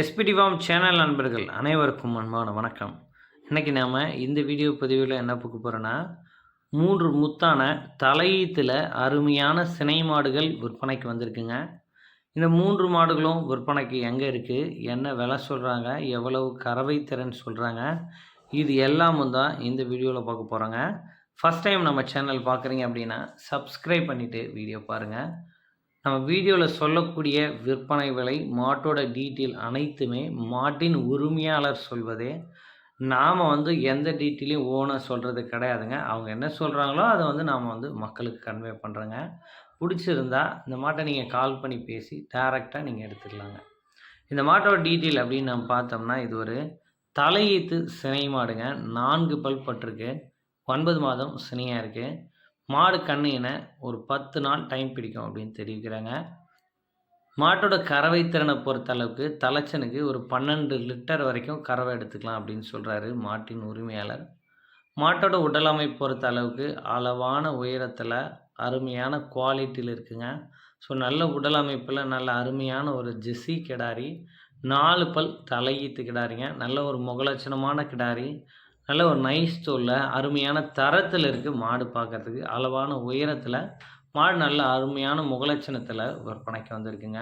SPD form channel நண்பர்கள் அனைவருக்கும் அன்பான வணக்கம். இன்றைக்கி நாம் இந்த வீடியோ பதிவில் என்ன பார்க்க போகிறோன்னா மூன்று முத்தான தலையீத்தில் அருமையான சினை மாடுகள் விற்பனைக்கு வந்திருக்குங்க. இந்த மூன்று மாடுகளும் விற்பனைக்கு எங்கே இருக்குது என்ன விலை சொல்கிறாங்க எவ்வளவு கறவை திறன் சொல்கிறாங்க இது எல்லாமும் தான் இந்த வீடியோவில் பார்க்க போகிறோங்க ஃபஸ்ட் டைம் நம்ம சேனல் பார்க்குறீங்க அப்படின்னா சப்ஸ்கிரைப் பண்ணிவிட்டு வீடியோ பாருங்கள் நம்ம வீடியோவில் சொல்லக்கூடிய விற்பனை விலை மாட்டோட டீட்டெயில் அனைத்துமே மாட்டின் உரிமையாளர் சொல்வதே. நாம் வந்து எந்த டீட்டெயிலையும் ஓனர் சொல்கிறது கிடையாதுங்க. அவங்க என்ன சொல்கிறாங்களோ அதை வந்து நாம் வந்து மக்களுக்கு கன்வே பண்ணுறோங்க பிடிச்சிருந்தா இந்த மாட்டை நீங்கள் கால் பண்ணி பேசி டேரெக்டாக நீங்கள் எடுத்துக்கலாங்க. இந்த மாட்டோட டீட்டெயில் அப்படின்னு நம்ம பார்த்தோம்னா இது ஒரு தலையீத்து சினை மாடுங்க. நான்கு பல் பட்டிருக்கு. ஒன்பது மாதம் சினையாக இருக்குது மாடு கண்ணுன ஒரு பத்து நாள் டைம் பிடிக்கும் அப்படின்னு தெரிவிக்கிறாங்க. மாட்டோட கறவை திறனை பொறுத்த அளவுக்கு தலைச்சனுக்கு ஒரு பன்னெண்டு லிட்டர் வரைக்கும் கறவை எடுத்துக்கலாம் அப்படின்னு சொல்கிறாரு மாட்டின் உரிமையாளர். மாட்டோட உடலமைப்பு பொறுத்த அளவுக்கு அளவான உயரத்தில் அருமையான குவாலிட்டியில் இருக்குங்க. ஸோ நல்ல உடல் அமைப்பில் நல்ல அருமையான ஒரு ஜெஸ்ஸி கிடாரி நாலு பல் தலையீத்து கிடாரிங்க. நல்ல ஒரு முகலட்சணமான கிடாரி நல்ல ஒரு நைஸ் தோலில் அருமையான தரத்தில் இருக்குது மாடு பார்க்குறதுக்கு அளவான உயரத்தில் மாடு நல்ல அருமையான முகலட்சணத்தில் விற்பனைக்கு வந்திருக்குங்க.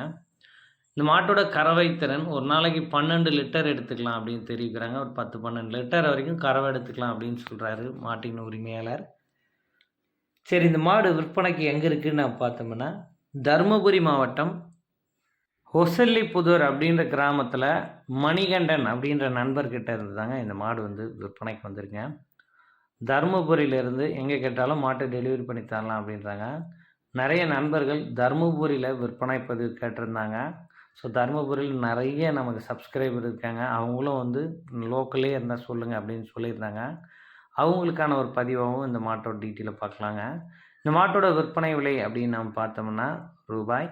இந்த மாட்டோட கறவை திறன் ஒரு நாளைக்கு பன்னெண்டு லிட்டர் எடுத்துக்கலாம் அப்படின்னு தெரிவிக்கிறாங்க. ஒரு பத்து பன்னெண்டு லிட்டர் வரைக்கும் கறவை எடுத்துக்கலாம் அப்படின்னு சொல்கிறாரு மாட்டின் உரிமையாளர். சரி இந்த மாடு விற்பனைக்கு எங்கே இருக்குன்னு நான் பார்த்தோம்னா தருமபுரி மாவட்டம் ஹொசல்லிபுதூர் அப்படின்ற கிராமத்தில் மணிகண்டன் அப்படின்ற நண்பர்கிட்ட இருந்து தாங்க இந்த மாடு வந்து விற்பனைக்கு வந்திருங்க தருமபுரியிலேருந்து எங்கே கேட்டாலும் மாட்டை டெலிவரி பண்ணி தரலாம் அப்படின்றாங்க. நிறைய நண்பர்கள் தருமபுரியில் விற்பனை பதிவு கேட்டிருந்தாங்க. ஸோ தருமபுரியில் நிறைய நமக்கு சப்ஸ்கிரைபர் இருக்காங்க. அவங்களும் வந்து லோக்கலே இருந்தால் சொல்லுங்கள் அப்படின்னு சொல்லியிருந்தாங்க. அவங்களுக்கான ஒரு பதிவாகவும் இந்த மாட்டோட டீட்டெயிலை பார்க்கலாங்க. இந்த மாட்டோட விற்பனை விலை அப்படின்னு நம்ம பார்த்தோம்னா ரூபாய்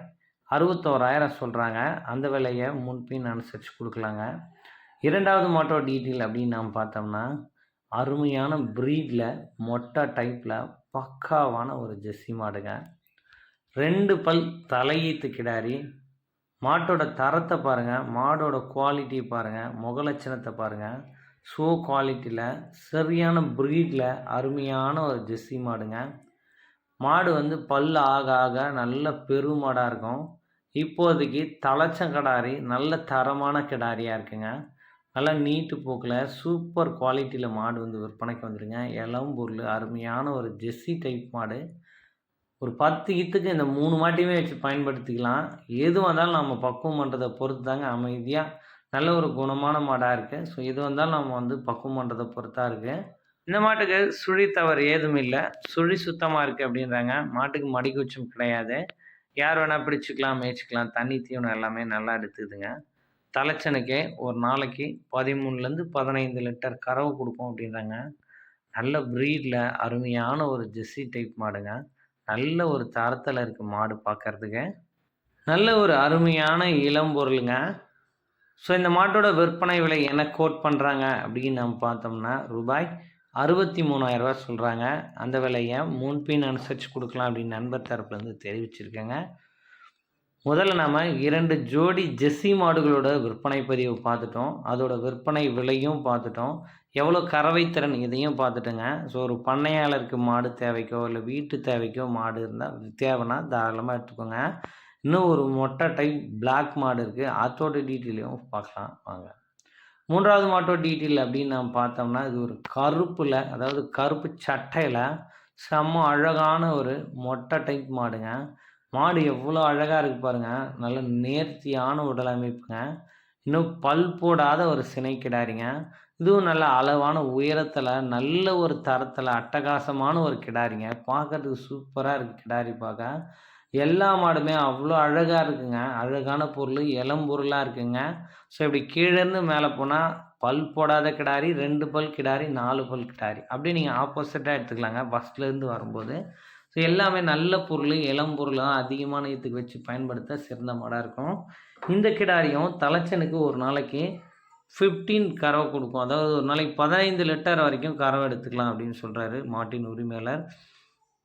அறுபத்தோராயிரம் சொல்கிறாங்க அந்த விலையை முன்பின் அனுசரித்து கொடுக்கலாங்க. இரண்டாவது மாட்டோட டீட்டெயில் அப்படின்னு நாம் பார்த்தோம்னா அருமையான ப்ரீடில் மொட்டை டைப்பில் பக்காவான ஒரு ஜெஸ்ஸி மாடுங்க. ரெண்டு பல் தலையீத்து கிடாரி. மாட்டோட தரத்தை பாருங்கள் மாடோட குவாலிட்டி பாருங்கள் முகலட்சணத்தை பாருங்கள் ஷோ குவாலிட்டியில் சரியான ப்ரீடில் அருமையான ஒரு ஜெஸ்ஸி மாடுங்க. மாடு வந்து பல் ஆக ஆக நல்ல பெருமாடாக இருக்கும். இப்போதைக்கு தலைச்சங்கடாரி நல்ல தரமான கிடாரியாக இருக்குங்க. நல்லா நீட்டு போக்கில் சூப்பர் குவாலிட்டியில் மாடு வந்து விற்பனைக்கு வந்துடுங்க இளம்பொருள் அருமையான ஒரு ஜெஸ்ஸி டைப் மாடு. ஒரு பத்து இத்துக்கு இந்த மூணு மாட்டையுமே வச்சு பயன்படுத்திக்கலாம். எது வந்தாலும் நம்ம பக்குவம் பண்ணுறதை பொறுத்து தாங்க அமைதியாக நல்ல ஒரு குணமான மாடாக இருக்குது ஸோ எது வந்தாலும் நம்ம வந்து பக்குவம் பண்ணுறதை பொறுத்தா இருக்குது இந்த மாட்டுக்கு சுழி தவறு ஏதும் இல்லை. சுழி சுத்தமாக இருக்குது அப்படின்றாங்க. மாட்டுக்கு மடிக்குச்சம் கிடையாது. யார் வேணால் பிடிச்சிக்கலாம் மேய்ச்சிக்கலாம். தண்ணி தீவனம் எல்லாமே நல்லா எடுத்துக்குதுங்க. தலைச்சனுக்கே ஒரு நாளைக்கு பதிமூணுலேருந்து பதினைந்து லிட்டர் கறவை கொடுப்போம் அப்படின்றாங்க. நல்ல ப்ரீடில் அருமையான ஒரு ஜெஸ்ஸி டைப் மாடுங்க. நல்ல ஒரு தரத்தில் இருக்குது மாடு பார்க்குறதுக்கு நல்ல ஒரு அருமையான இளம் பொருளுங்க. ஸோ இந்த மாட்டோட விற்பனை விலை என்ன கோட் பண்ணுறாங்க அப்படின்னு நம்ம பார்த்தோம்னா ரூபாய் அறுபத்தி மூணாயிரரூவா சொல்கிறாங்க அந்த விலையை முன்பின் அனுசரித்து கொடுக்கலாம் அப்படின்னு நண்பர் தரப்புலேருந்து தெரிவிச்சிருக்கேங்க. முதல்ல நாம் இரண்டு ஜோடி ஜெஸ்ஸி மாடுகளோட விற்பனை பதிவு பார்த்துட்டோம். அதோட விற்பனை விலையும் பார்த்துட்டோம். எவ்வளோ கறவை திறன் இதையும் பார்த்துட்டோங்க. ஸோ ஒரு பண்ணையாளருக்கு மாடு தேவைக்கோ இல்லை வீட்டு தேவைக்கோ மாடு இருந்தால் தேவைன்னா தாராளமாக எடுத்துக்கோங்க. இன்னும் ஒரு மொட்டை டைப் பிளாக் மாடு இருக்குது அதோட டீட்டெயிலையும் பார்க்கலாம். வாங்க. மூன்றாவது மாட்டோ டீட்டெயில் அப்படின்னு நம்ம பார்த்தோம்னா இது ஒரு கருப்பில் அதாவது கருப்பு சட்டையில் செம்ம அழகான ஒரு மொட்டை டைப் மாடுங்க. மாடு எவ்வளோ அழகாக இருக்குது பாருங்கள் நல்ல நேர்த்தியான உடல் அமைப்புங்க. இன்னும் பல் போடாத ஒரு சினை கிடாரிங்க. இதுவும் நல்ல அளவான உயரத்தில் நல்ல ஒரு தரத்தில் அட்டகாசமான ஒரு கிடாரிங்க. பார்க்கறதுக்கு சூப்பராக இருக்குது கிடாரி பார்க்க. எல்லா மாடுமே அவ்வளோ அழகாக இருக்குங்க. அழகான பொருள் இளம் பொருளாக இருக்குங்க. ஸோ இப்படி கீழேருந்து மேலே போனால் பல் போடாத கிடாரி ரெண்டு பல் கிடாரி நாலு பல் கிடாரி. அப்படியே நீங்கள் ஆப்போசிட்டாக எடுத்துக்கலாங்க. ஃபஸ்ட்லேருந்து வரும்போது. ஸோ எல்லாமே நல்ல பொருள் இளம் பொருளாக அதிகமான இதுக்கு வச்சு பயன்படுத்த சிறந்த மாடாக இருக்கும். இந்த கிடாரியும் தலைச்சனுக்கு ஒரு நாளைக்கு ஃபிஃப்டீன் கறவை கொடுக்கும். அதாவது ஒரு நாளைக்கு பதினைந்து லிட்டர் வரைக்கும் கறவை எடுத்துக்கலாம் அப்படின்னு சொல்கிறாரு மாட்டின் உரிமையாளர்.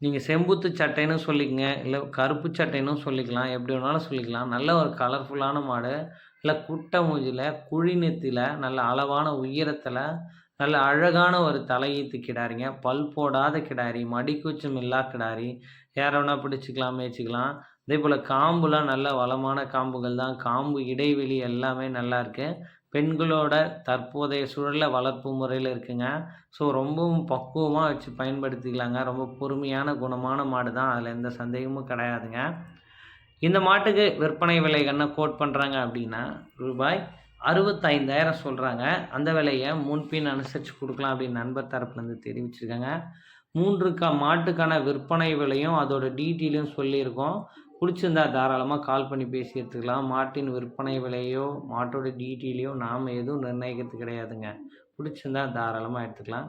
நீங்கள் செம்புத்து சட்டைன்னு சொல்லிக்கங்க இல்லை கருப்பு சட்டைன்னு சொல்லிக்கலாம் எப்படி வேணாலும் சொல்லிக்கலாம். நல்ல ஒரு கலர்ஃபுல்லான மாடு இல்லை குட்டை மூஞ்சில குழி நெத்தியில் நல்ல அளவான உயரத்தில் நல்ல அழகான ஒரு தலையீத்து கிடாரிங்க. பல் போடாத கிடாரி மடிக்கூச்சம் இல்லா கிடாரி. யார வேணா பிடிச்சிக்கலாம் மேய்ச்சிக்கலாம். அதே போல் காம்புலாம் நல்ல வளமான காம்புகள் தான் காம்பு இடைவெளி எல்லாமே நல்லாயிருக்கு பெண்களோட தற்போதைய சூழலில் வளர்ப்பு முறையில் இருக்குங்க. ஸோ ரொம்பவும் பக்குவமாக வச்சு பயன்படுத்திக்கலாங்க. ரொம்ப பொறுமையான குணமான மாடு தான். அதில் எந்த சந்தேகமும் கிடையாதுங்க. இந்த மாட்டுக்கு விற்பனை விலை என்ன கோட் பண்ணுறாங்க அப்படின்னா ரூபாய் அறுபத்தைந்தாயிரம் சொல்கிறாங்க அந்த விலையை முன்பின் அனுசரித்து கொடுக்கலாம் அப்படின்னு நண்பர் தரப்புலேருந்து தெரிவிச்சிருக்காங்க. மூன்று க மாட்டுக்கான விற்பனை விலையும் அதோட டீட்டெயிலும் சொல்லியிருக்கோம். பிடிச்சிருந்தா தாராளமாக கால் பண்ணி பேசி எடுத்துக்கலாம் மாட்டின் விற்பனை விலையோ மாட்டோட டீட்டெயிலையோ நாம் எதுவும் நிர்ணயிக்கிறது கிடையாதுங்க. பிடிச்சிருந்தா தாராளமாக எடுத்துக்கலாம்.